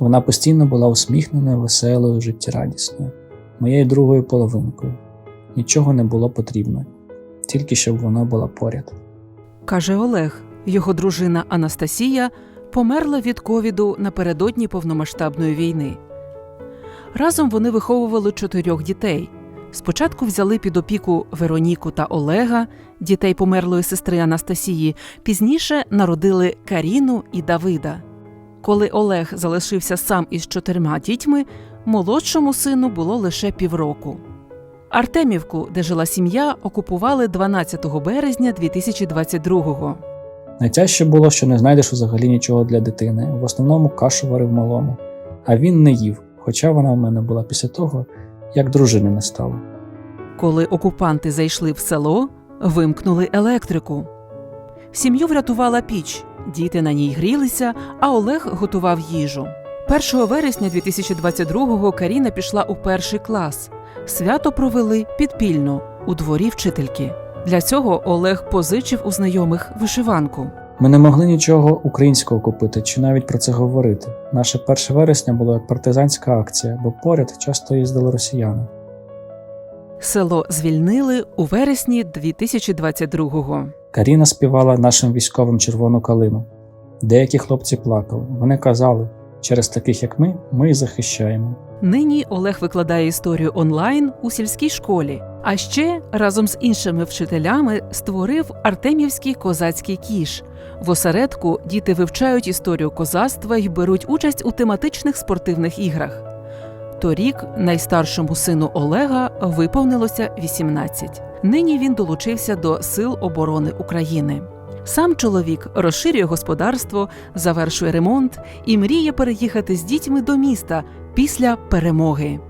Вона постійно була усміхненою, веселою, життєрадісною, моєю другою половинкою. Нічого не було потрібно, тільки щоб вона була поряд. Каже Олег, його дружина Анастасія померла від ковіду напередодні повномасштабної війни. Разом вони виховували чотирьох дітей. Спочатку взяли під опіку Вероніку та Олега, дітей померлої сестри Анастасії, пізніше народили Каріну і Давида. Коли Олег залишився сам із чотирма дітьми, молодшому сину було лише півроку. Артемівку, де жила сім'я, окупували 12 березня 2022-го. Найтяжче було, що не знайдеш взагалі нічого для дитини, в основному кашу варив малому, а він не їв, хоча вона в мене була після того, як дружини не стало. Коли окупанти зайшли в село, вимкнули електрику. Сім'ю врятувала піч, діти на ній грілися, а Олег готував їжу. 1 вересня 2022-го Каріна пішла у перший клас. Свято провели підпільно у дворі вчительки. Для цього Олег позичив у знайомих вишиванку. Ми не могли нічого українського купити чи навіть про це говорити. Наше 1 вересня було як партизанська акція, бо поряд часто їздили росіяни. Село звільнили у вересні 2022-го. Каріна співала нашим військовим червону калину. Деякі хлопці плакали. Вони казали: через таких як ми, ми і захищаємо. Нині Олег викладає історію онлайн у сільській школі, а ще разом з іншими вчителями створив Артемівський козацький кіш. В осередку діти вивчають історію козацтва і беруть участь у тематичних спортивних іграх. Торік найстаршому сину Олега виповнилося 18. Нині він долучився до Сил оборони України. Сам чоловік розширює господарство, завершує ремонт і мріє переїхати з дітьми до міста після перемоги.